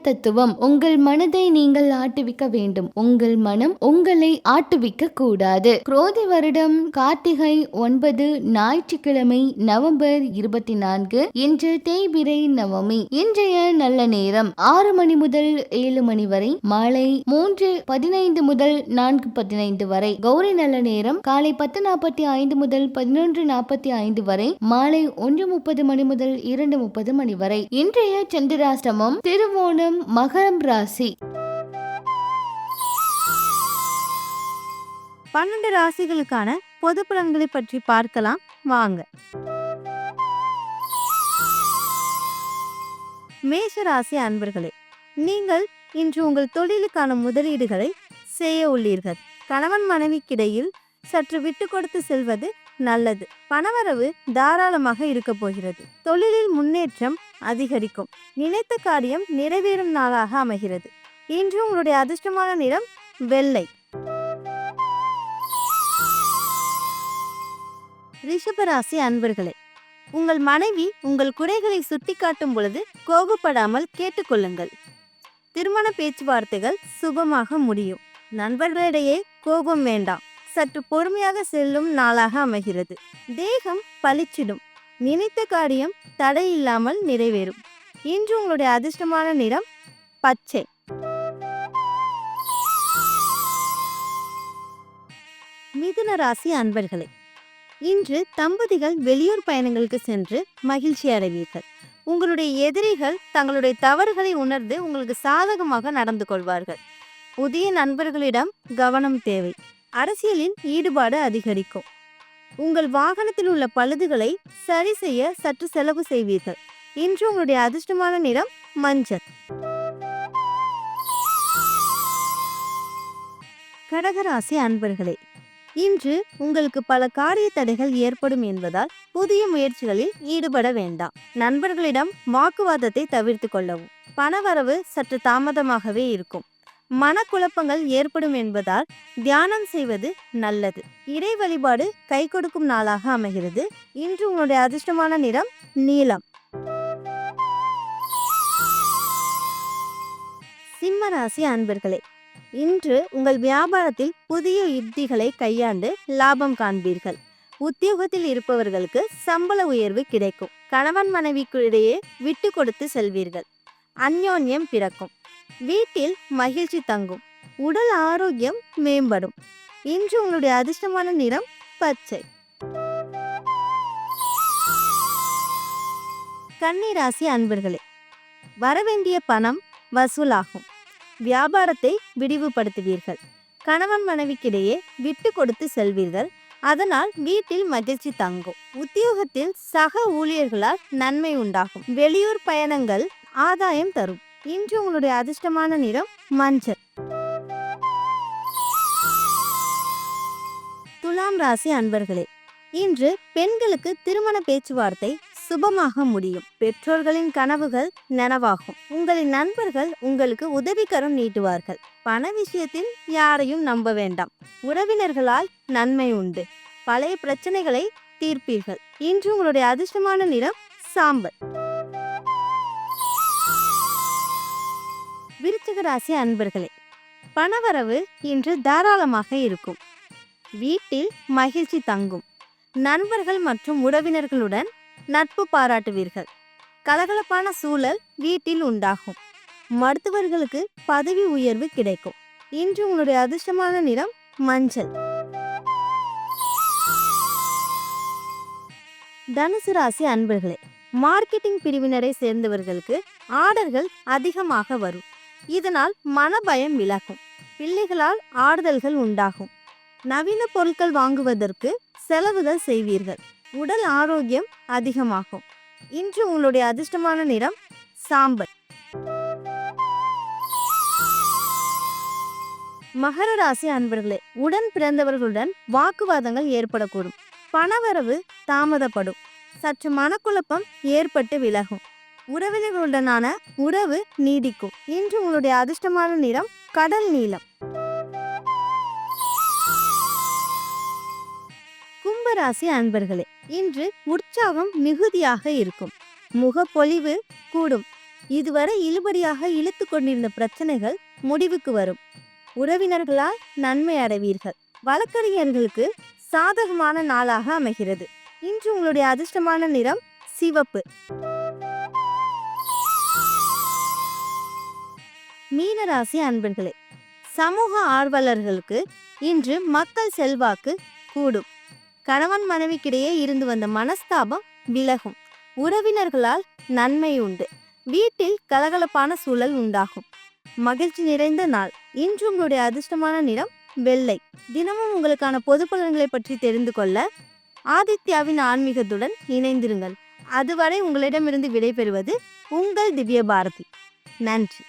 தத்துவம் உங்கள் மனதை நீங்கள் ஆட்டுவிக்க வேண்டும். உங்கள் மனம் உங்களை ஆட்டுவிக்க கூடாது. குரோதி வருடம் கார்த்திகை ஒன்பது ஞாயிற்றுக்கிழமை நவம்பர் இருபத்தி நான்கு இன்று தேய்பிரை நவமி. இன்றைய நல்ல நேரம் ஆறு மணி முதல் ஏழு மணி வரை மாலை மூன்று பதினைந்து முதல் நான்கு பதினைந்து வரை. கௌரி நல்ல நேரம் காலை பத்து நாற்பத்தி ஐந்து முதல் பதினொன்று நாற்பத்தி ஐந்து வரை மாலை ஒன்று முப்பது மணி முதல் இரண்டு முப்பது மணி வரை. இன்றைய சந்திராஷ்டமம் திருவோணம் மகரம் ராசி. பன்னெண்டு ராசிகளுக்கான பொது பலன்களை பற்றி பார்க்கலாம். வாங்க. மேஷ ராசி அன்பர்களே நீங்கள் இன்று உங்கள் தொழிலுக்கான முதலீடுகளை செய்ய உள்ளீர்கள். கணவன் மனைவிக்கிடையில் சற்று விட்டு கொடுத்து செல்வது நல்லது. பணவரவு தாராளமாக இருக்க போகிறது. தொழிலில் முன்னேற்றம் அதிகரிக்கும். நினைத்த காரியம் நிறைவேறும் நாளாக அமைகிறது. இன்று உங்களுடைய அதிர்ஷ்டமான நிறம் வெள்ளை. ரிஷபராசி அன்பர்களே உங்கள் மனைவி உங்கள் குறைகளை சுட்டிக்காட்டும் பொழுது கோபப்படாமல் கேட்டுக்கொள்ளுங்கள் திருமண பேச்சுவார்த்தைகள் சுபமாக முடியும். நண்பர்களிடையே கோபம் வேண்டாம். சற்று பொறுமையாக செல்லும் நாளாக அமைகிறது. தேகம் பளிச்சிடும். நினைத்த காரியம் தடையில்லாமல் நிறைவேறும். இன்று உங்களுடைய அதிர்ஷ்டமான நிறம் பச்சை. மிதுன ராசி அன்பர்களே இன்று தம்பதிகள் வெளியூர் பயணங்களுக்கு சென்று மகிழ்ச்சி அடைவீர்கள். உங்களுடைய எதிரிகள் தங்களுடைய தவறுகளை உணர்ந்து உங்களுக்கு சாதகமாக நடந்து கொள்வார்கள். புதிய நண்பர்களிடம் கவனம் தேவை. அரசியலில் ஈடுபாடு அதிகரிக்கும். உங்கள் வாகனத்தில் உள்ள பழுதுகளை சரி செய்ய சற்று செலவு செய்வீர்கள். இன்று உங்களுடைய அதிர்ஷ்டமான நிறம் மஞ்சள். கடகராசி அன்பர்களே இன்று உங்களுக்கு பல காரிய தடைகள் ஏற்படும் என்பதால் புதிய முயற்சிகளில் ஈடுபட வேண்டாம். நண்பர்களிடம் வாக்குவாதத்தை தவிர்த்து கொள்ளவும். பணவரவு சற்று தாமதமாகவே இருக்கும். மனக்குழப்பங்கள் ஏற்படும் என்பதால் தியானம் செய்வது நல்லது. இறை வழிபாடு கை கொடுக்கும் நாளாக அமைகிறது. இன்று உங்களுடைய அதிர்ஷ்டமான நிறம் நீலம். சிம்மராசி அன்பர்களே இன்று உங்கள் வியாபாரத்தில் புதிய யுக்திகளை கையாண்டு லாபம் காண்பீர்கள். உத்தியோகத்தில் இருப்பவர்களுக்கு சம்பள உயர்வு கிடைக்கும். கணவன் மனைவிக்கு இடையே விட்டு கொடுத்து செல்வீர்கள். அந்யோன்யம் பிறக்கும். வீட்டில் மகிழ்ச்சி தங்கும். உடல் ஆரோக்கியம் மேம்படும். இன்று உங்களுடைய அதிர்ஷ்டமான நிறம் பச்சை. கன்னிராசி அன்பர்களே வரவேண்டிய பணம் வசூலாகும். வியாபாரத்தை விரிவுபடுத்துவீர்கள். கணவன் மனைவிக்கிடையே விட்டு கொடுத்து செல்வீர்கள். அதனால் வீட்டில் மகிழ்ச்சி தங்கும். உத்தியோகத்தில் சக ஊழியர்களால் நன்மை உண்டாகும். வெளியூர் பயணங்கள் ஆதாயம் தரும். இன்று உங்களுடைய அதிர்ஷ்டமான நிறம் மஞ்சள். துலாம் ராசி அன்பர்களே இன்று பெண்களுக்கு திருமண பேச்சுவார்த்தை சுபமாக முடியும். பெற்றோர்களின் கனவுகள் நனவாகும். உங்களின் நண்பர்கள் உங்களுக்கு உதவிக்கரம் நீட்டுவார்கள். பண விஷயத்தில் யாரையும் நம்ப வேண்டாம். உறவினர்களால் நன்மை உண்டு. பழைய பிரச்சனைகளை தீர்ப்பீர்கள். இன்று உங்களுடைய அதிர்ஷ்டமான நிறம் சாம்பல். விருச்சிக ராசி அன்பர்களே பணவரவு இன்று தாராளமாக இருக்கும். வீட்டில் மகிழ்ச்சி தங்கும். நண்பர்கள் மற்றும் உறவினர்களுடன் நட்பு பாராட்டுவீர்கள். கலகலப்பான சூழல் வீட்டில் உண்டாகும். மருத்துவர்களுக்கு பதவி உயர்வு கிடைக்கும். இன்று உங்களுடைய அதிர்ஷ்டமான நிறம் மஞ்சள். தனுசு ராசி அன்பர்களே மார்க்கெட்டிங் பிரிவினரை சேர்ந்தவர்களுக்கு ஆர்டர்கள் அதிகமாக வரும். இதனால் மனபயம் விலகும். பிள்ளைகளால் ஆறுதல்கள் உண்டாகும். நவீன பொருட்கள் வாங்குவதற்கு செலவுகள் செய்வீர்கள். உடல் ஆரோக்கியம் அதிகமாகும். இன்று உங்களுடைய அதிர்ஷ்டமான நிறம் சாம்பல். மகர ராசி அன்பர்களே உடன் பிறந்தவர்களுடன் வாக்குவாதங்கள் ஏற்படக்கூடும். பணவரவு தாமதப்படும். சற்று மனக்குழப்பம் ஏற்பட்டு விலகும். உறவினர்களுடனான உறவு நீடிக்கும். இன்று உங்களுடைய அதிர்ஷ்டமான நிறம் கடல் நீலம். கும்பராசி அன்பர்களே இன்று உற்சாகம் மிகுதியாக இருக்கும். முகப்பொலிவு கூடும். இதுவரை இழுபறியாக இழுத்து கொண்டிருந்த பிரச்சனைகள் முடிவுக்கு வரும். உறவினர்களால் நன்மை அடைவீர்கள். வழக்கறிஞர்களுக்கு சாதகமான நாளாக அமைகிறது. இன்று உங்களுடைய அதிர்ஷ்டமான நிறம் சிவப்பு. மீனராசி அன்பர்களே சமூக ஆர்வலர்களுக்கு இன்று மக்கள் செல்வாக்கு கூடும். கணவன் மனைவிக்கிடையே இருந்து வந்த மனஸ்தாபம் விலகும். உறவினர்களால் நன்மை உண்டு. வீட்டில் கலகலப்பான சூழல் உண்டாகும். மகிழ்ச்சி நிறைந்த நாள். இன்று உங்களுடைய அதிர்ஷ்டமான நிறம் வெள்ளை. தினமும் உங்களுக்கான பொது பலன்களை பற்றி தெரிந்து கொள்ள ஆதித்யாவின் ஆன்மீகத்துடன் இணைந்திருங்கள். அதுவரை உங்களிடமிருந்து விடைபெறுவது உங்கள் திவ்ய பாரதி நன்றி.